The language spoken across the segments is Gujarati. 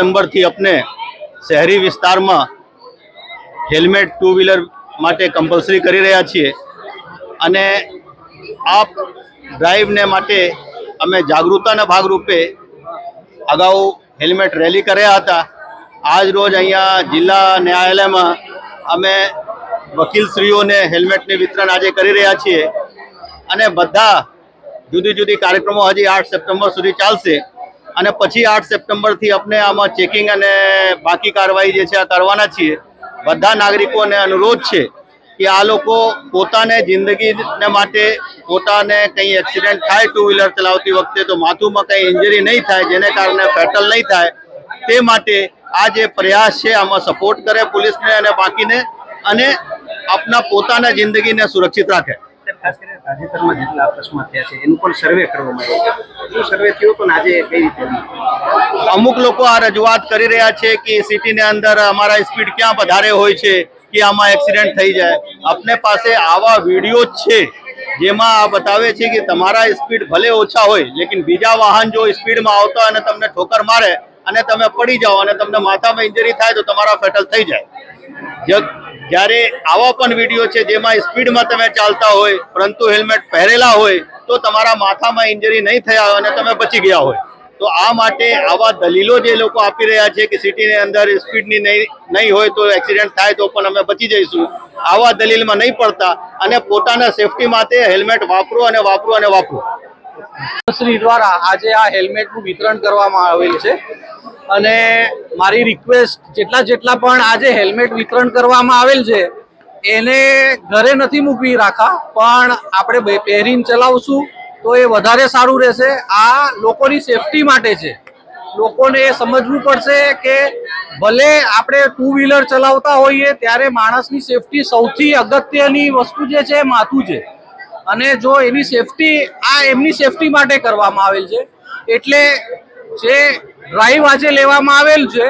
સપ્ટેમ્બરથી આપણે શહેરી વિસ્તારમાં હેલ્મેટ ટુ વ્હીલર માટે કમ્પલસરી કરી રહ્યા છીએ. અને આ ડ્રાઈવને માટે અમે જાગૃતતાના ભાગરૂપે અગાઉ હેલ્મેટ રેલી કર્યા હતા. આજ રોજ અહીંયા જિલ્લા ન્યાયાલયમાં અમે વકીલશ્રીઓને હેલ્મેટની વિતરણ આજે કરી રહ્યા છીએ. અને બધા જુદી જુદી કાર્યક્રમો હજી આઠ સપ્ટેમ્બર સુધી ચાલશે. અને પછી આઠ સપ્ટેમ્બરથી આપણે આમાં ચેકિંગ અને બાકી કાર્યવાહી જે છે આ કરવાના છીએ. બધા નાગરિકોને અનુરોધ છે કે આ લોકો પોતાને જિંદગીને માટે પોતાને કંઈ એક્સિડન્ટ થાય ટુ વ્હીલર ચલાવતી વખતે તો માથુંમાં કંઈ ઇન્જરી નહીં થાય, જેને કારણે ફેટલ નહીં થાય, તે માટે આ જે પ્રયાસ છે આમાં સપોર્ટ કરે પોલીસને અને બાકીને અને આપના પોતાના જિંદગીને સુરક્ષિત રાખે. તાજેતરમાં જેટલા અકસ્માત થયા છે, એનું પણ સર્વે કરવામાં આવ્યો શું સર્વે થયો પણ આજે કઈ રીતે? અમુક લોકો આ રજૂઆત કરી રહ્યા છે કે સિટીની અંદર અમારા સ્પીડ ક્યાં વધારે હોય છે, કે આમાં એક્સિડન્ટ થઈ જાય. આપને પાસે આવા વીડિયો છે, જેમાં આ બતાવે છે કે તમારા સ્પીડ ભલે ઓછા હોય, લેકિન બીજા વાહન જો સ્પીડમાં આવતા અને તમને ઠોકર મારે અને તમે પડી જાઓ અને તમને માથામાં ઇન્જરી થાય તો તમારા ફેટલ થઈ જાય. જ્યારે આવા પણ વીડિયો છે જેમાં સ્પીડમાં તમે ચાલતા હોય, પરંતુ હેલ્મેટ પહેરેલા હોય, તો તમારા માથામાં ઇન્જરી નહીં થયા હોય અને તમે બચી ગયા હોય. તો આ માટે આવા દલીલો જે લોકો આપી રહ્યા છે કે સિટીની અંદર સ્પીડની નહીં નહીં હોય તો એક્સિડન્ટ થાય તો પણ અમે બચી જઈશું, આવા દલીલમાં નહીં પડતા અને પોતાના સેફટી માટે હેલ્મેટ વાપરો અને વાપરો અને વાપરો. શ્રી દ્વારા આજે આ હેલ્મેટનું વિતરણ કરવામાં આવેલ છે. અને મારી રિક્વેસ્ટ જેટલા જેટલા પણ આજે હેલ્મેટ વિતરણ કરવામાં આવેલ છે, એને ઘરે નથી મૂકવી રાખા, પણ આપણે પહેરીને ચલાવશું તો એ વધારે સારું રહેશે. આ લોકોની સેફટી માટે છે. લોકોને એ સમજવું પડશે કે ભલે આપણે ટુ વ્હીલર ચલાવતા હોઈએ, ત્યારે માણસની સેફટી સૌથી અગત્યની વસ્તુ જે છે માથું છે. અને જો એની સેફટી આ એમની સેફટી માટે કરવામાં આવેલ છે. એટલે જે ડ્રાઈવ આજે લેવામાં આવેલ છે,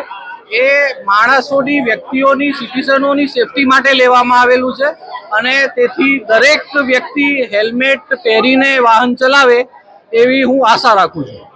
એ માણસોની, વ્યક્તિઓની સિટીઝનોની સેફટી માટે લેવામાં આવેલું છે. અને તેથી દરેક વ્યક્તિ હેલ્મેટ પહેરીને વાહન ચલાવે એવી હું આશા રાખું છું.